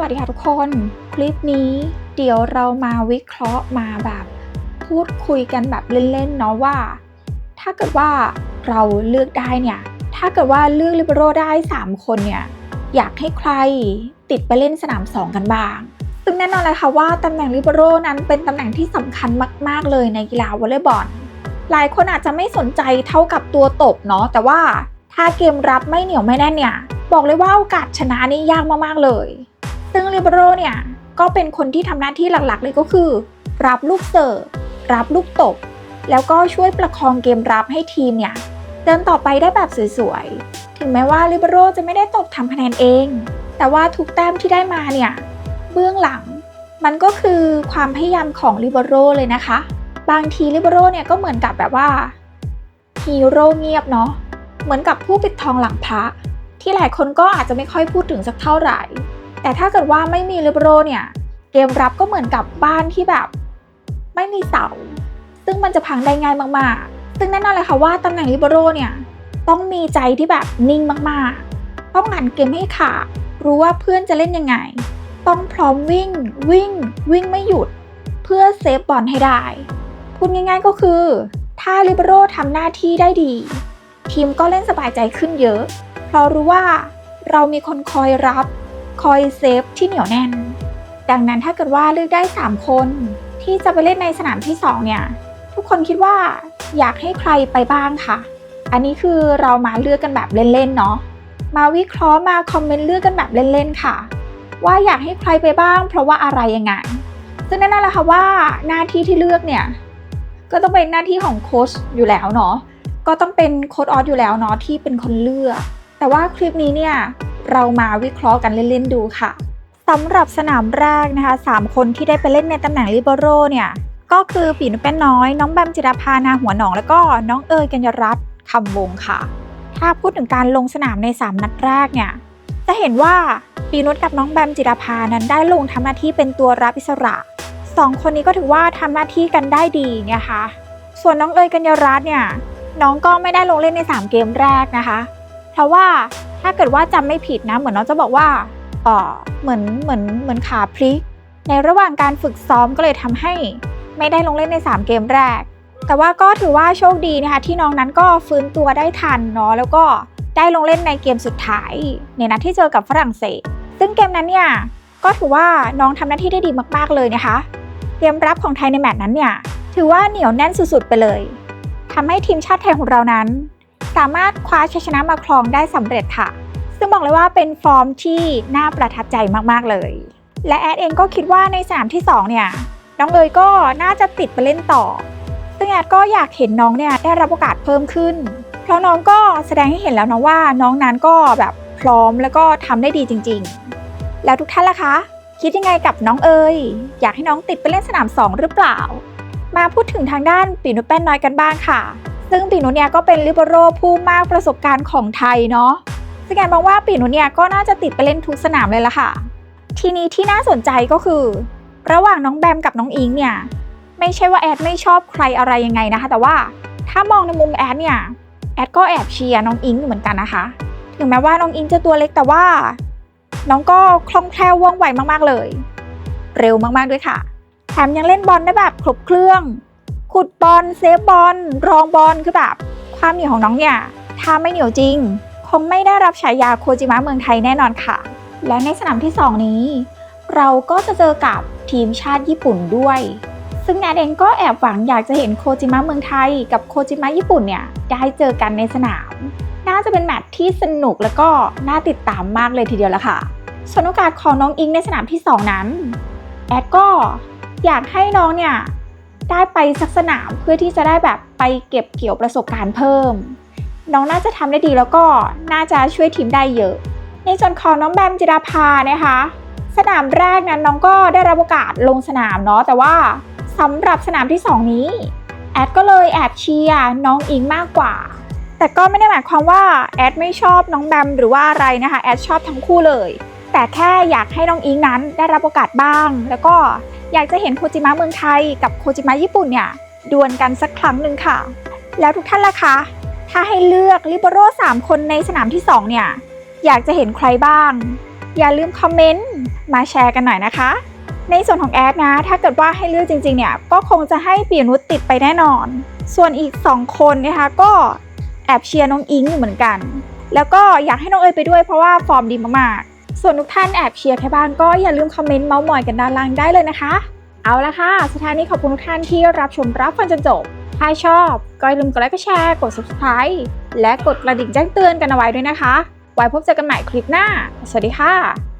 วัสดีค่ะทุกคน คลิปนี้เดี๋ยวเรามาวิเคราะห์มาแบบ พูดคุยกันแบบเล่นๆเนาะว่า ถ้าเกิดว่าเราเลือกได้เนี่ย ถ้าเกิดว่าเลือกลิเบโรได้ 3 คนเนี่ย อยากให้ใครติดไปเล่นสนาม 2 กันบ้าง ซึ่งแน่นอนเลยค่ะว่าตำแหน่งลิเบโรนั้นเป็นตำแหน่งที่สำคัญมาก ๆ เลยในกีฬาวอลเลย์บอลหลายคนอาจจะไม่สนใจเท่ากับตัวตบเนาะแต่ว่าถ้าเกมรับไม่เหนียวไม่แน่นเนี่ย บอกเลยว่าโอกาสชนะนี่ยากมากๆเลย ซึ่งลิเบโรเนี่ยก็เป็นคนที่ทำหน้าที่หลักๆ เลยก็คือ รับลูกเสิร์ฟรับลูกตบแล้วก็ช่วยประคองเกมรับให้ทีมเนี่ยเดินต่อไปได้แบบสวยๆ ถึงแม้ว่าลิเบโรจะไม่ได้ตบทำคะแนนเอง แต่ว่าทุกแต้มที่ได้มาเนี่ย เบื้องหลัง มันก็คือความพยายามของลิเบโรเลยนะคะ บางทีลิเบโรเนี่ยก็เหมือนกับแบบว่าฮีโร่เงียบเนาะ เหมือนกับผู้ปิดทองหลังพระที่หลายคนก็อาจจะไม่ค่อยพูดถึงสักเท่าไหร่ แต่ถ้าเกิดว่าไม่มีลิเบโรเนี่ยเกมรับก็เหมือนกับบ้านที่แบบ ไม่มีเสา ซึ่งมันจะพังได้ง่ายมากๆ ซึ่งแน่นอนเลยค่ะว่าตำแหน่งลิเบโรเนี่ยต้องมีใจที่แบบนิ่งมากๆ ต้องอ่านเกมให้ขาดรู้ว่าเพื่อนจะเล่นยังไง ต้องพร้อมวิ่ง วิ่ง วิ่งไม่หยุด เพื่อเซฟบอลให้ได้ พูดง่ายๆก็คือ ถ้าลิเบโรทำหน้าที่ได้ดี ทีมก็เล่นสบายใจขึ้นเยอะ เพราะรู้ว่าเรามีคนคอยรับ คอยเซฟที่เหนียวแน่น ดังนั้นถ้าเกิดว่าเลือกได้ 3 คนที่จะไปเล่นในสนามที่ 2 เนี่ย ทุกคนคิดว่าอยากให้ใครไปบ้างคะอันนี้คือเรามาเลือกกันแบบเล่นๆเนาะมาวิเคราะห์มาคอมเมนต์เลือกกันแบบเล่นๆค่ะ ว่าอยากให้ใครไปบ้าง เพราะว่าอะไรยังไงซึ่งแน่นอนแหละค่ะว่าหน้าที่ที่เลือกเนี่ยก็ต้องเป็นหน้าที่ของโค้ชอยู่แล้วเนาะก็ต้องเป็นโค้ดออสอยู่แล้วเนาะที่เป็นคนเลือก แต่ว่าคลิปนี้เนี่ย เรามาวิเคราะห์กันเล่นๆดูค่ะสำหรับสนามแรกนะคะ3คนที่ได้ไปเล่นในตำแหน่งลิเบโรเนี่ยก็คือปีนุชแป้นน้อย น้องแบมจิรพานาหัวหนอง แล้วก็น้องเอ๋ยกัญญรัตน์คำวงค่ะ ถ้าพูดถึงการลงสนามใน 3 นัดแรกเนี่ยจะเห็นว่าปีนุชกับน้องแบมจิรพานั้นได้ลงทำหน้าที่เป็นตัวรับอิสระสองคนนี้ก็ถือว่าทำหน้าที่กันได้ดีเนี่ยค่ะส่วนน้องเอ๋ยกัญญรัตน์เนี่ยน้องก็ไม่ได้ลงเล่นใน 3 เกมแรกนะคะ เพราะว่า ถ้าเกิดว่าจำไม่ผิดนะ เหมือนน้องจะบอกว่าเออเหมือนเหมือนเหมือนขาพลิก ในระหว่างการฝึกซ้อมก็เลยทำให้ไม่ได้ลงเล่นใน 3 เกมแรก แต่ว่าก็ถือว่าโชคดีนะคะที่น้องนั้นก็ฟื้นตัวได้ทันเนาะแล้วก็ได้ลงเล่นในเกมสุดท้าย ในนัดที่เจอกับฝรั่งเศส ซึ่งเกมนั้นเนี่ยก็ถือว่าน้องทำหน้าที่ได้ดีมาก ๆ เลยนะคะ เกมรับของไทยในแมตช์นั้นเนี่ยถือว่าเหนียวแน่นสุด ๆ ไปเลยทำให้ทีมชาติไทยของเรานั้น สามารถคว้าชัยชนะมาครองได้สำเร็จค่ะ ซึ่งบอกเลยว่าเป็นฟอร์มที่น่าประทับใจมากๆเลย และแอดเองก็คิดว่าในสนามที่ 2 เนี่ย น้องเอ๋ยก็น่าจะติดไปเล่นต่อ ซึ่งแอดก็อยากเห็นน้องเนี่ยได้รับโอกาสเพิ่มขึ้น เพราะน้องก็แสดงให้เห็นแล้วนะว่าน้องนั้นก็แบบพร้อมแล้วก็ทำได้ดีจริง ๆ แล้วทุกท่านล่ะคะคิดยังไงกับน้องเอ๋ยอยากให้น้องติดไปเล่นสนาม 2 หรือเปล่า มาพูดถึงทางด้านปีนุแป้นน้อยกันบ้างค่ะ ซึ่งปีนุเนี่ยก็เป็นลิเบโรผู้มากประสบการณ์ของไทยเนาะซึ่งแอนมองว่าปีนุเนี่ยก็น่าจะติดไปเล่นทุกสนามเลยละค่ะ ทีนี้ที่น่าสนใจก็คือ ระหว่างน้องแบมกับน้องอิงเนี่ยไม่ใช่ว่าแอดไม่ชอบใครอะไรยังไงนะคะ แต่ว่าถ้ามองในมุมแอดเนี่ยแอดก็แอบเชียร์น้องอิงอยู่เหมือนกันนะคะ ถึงแม้ว่าน้องอิงจะตัวเล็กแต่ว่า น้องก็คล่องแคล่วว่องไวมากๆเลย เร็วมากๆด้วยค่ะ แถมยังเล่นบอลได้แบบครบเครื่อง ขุดบอลเซฟบอลรองบอลคือแบบความเหนียวของน้องเนี่ยถ้าไม่เหนียวจริง คงไม่ได้รับฉายาโคจิมะเมืองไทยแน่นอนค่ะ และในสนามที่ 2 นี้ เราก็จะเจอกับทีมชาติญี่ปุ่นด้วย ซึ่งแนทเองก็แอบหวังอยากจะเห็นโคจิมะเมืองไทย กับโคจิมะญี่ปุ่นเนี่ยได้เจอกันในสนาม น่าจะเป็นแมตช์ที่สนุกแล้วก็น่าติดตามมากเลยทีเดียวละค่ะส่วนโอกาสของน้องอิงในสนามที่ 2 นั้น แอดก็อยากให้น้องเนี่ย ได้ไปสักสนามเพื่อที่จะได้แบบไปเก็บเกี่ยวประสบการณ์เพิ่ม น้องน่าจะทำได้ดีแล้วก็น่าจะช่วยทีมได้เยอะ ในส่วนของน้องแบมจิราภานะคะ สนามแรกนั้นน้องก็ได้รับโอกาสลงสนามเนาะแต่ว่าสำหรับสนามที่ 2 นี้แอดก็เลยแอบเชียร์น้องอิงมากกว่า แต่ก็ไม่ได้หมายความว่าแอดไม่ชอบน้องแบมหรือว่าอะไรนะคะแอดชอบทั้งคู่เลย แต่แค่อยากให้น้องอิงนั้นได้รับโอกาสบ้าง แล้วก็อยากจะเห็นโคจิมะเมืองไทยกับโคจิมะญี่ปุ่นเนี่ยดวลกันสักครั้งหนึ่งค่ะ แล้วทุกท่านล่ะคะ ถ้าให้เลือกลิเบโร่3คนในสนามที่ 2 เนี่ย อยากจะเห็นใครบ้าง อย่าลืมคอมเมนต์มาแชร์กันหน่อยนะคะ ในส่วนของแอดนะ ถ้าเกิดว่าให้เลือกจริงๆเนี่ย ก็คงจะให้ปียนุชติดไปแน่นอน ส่วนอีก 2 คนนะคะก็แอบเชียร์น้องอิงอยู่เหมือนกัน แล้วก็อยากให้น้องเอ๋ยไปด้วยเพราะว่าฟอร์มดีมากๆ ส่วนทุกท่านแอบเชียร์แค่บ้างก็อย่าลืมคอมเมนต์เมาส์มอยกันด้านล่างได้เลยนะคะ เอาละค่ะ สุดท้ายนี้ขอบคุณทุกท่านที่รับชมรับฟังจนจบ ถ้าชอบก็อย่าลืมกดไลค์กดแชร์กด subscribe และกดกระดิ่งแจ้งเตือนกันเอาไว้ด้วยนะคะ ไว้พบเจอกันใหม่คลิปหน้า สวัสดีค่ะ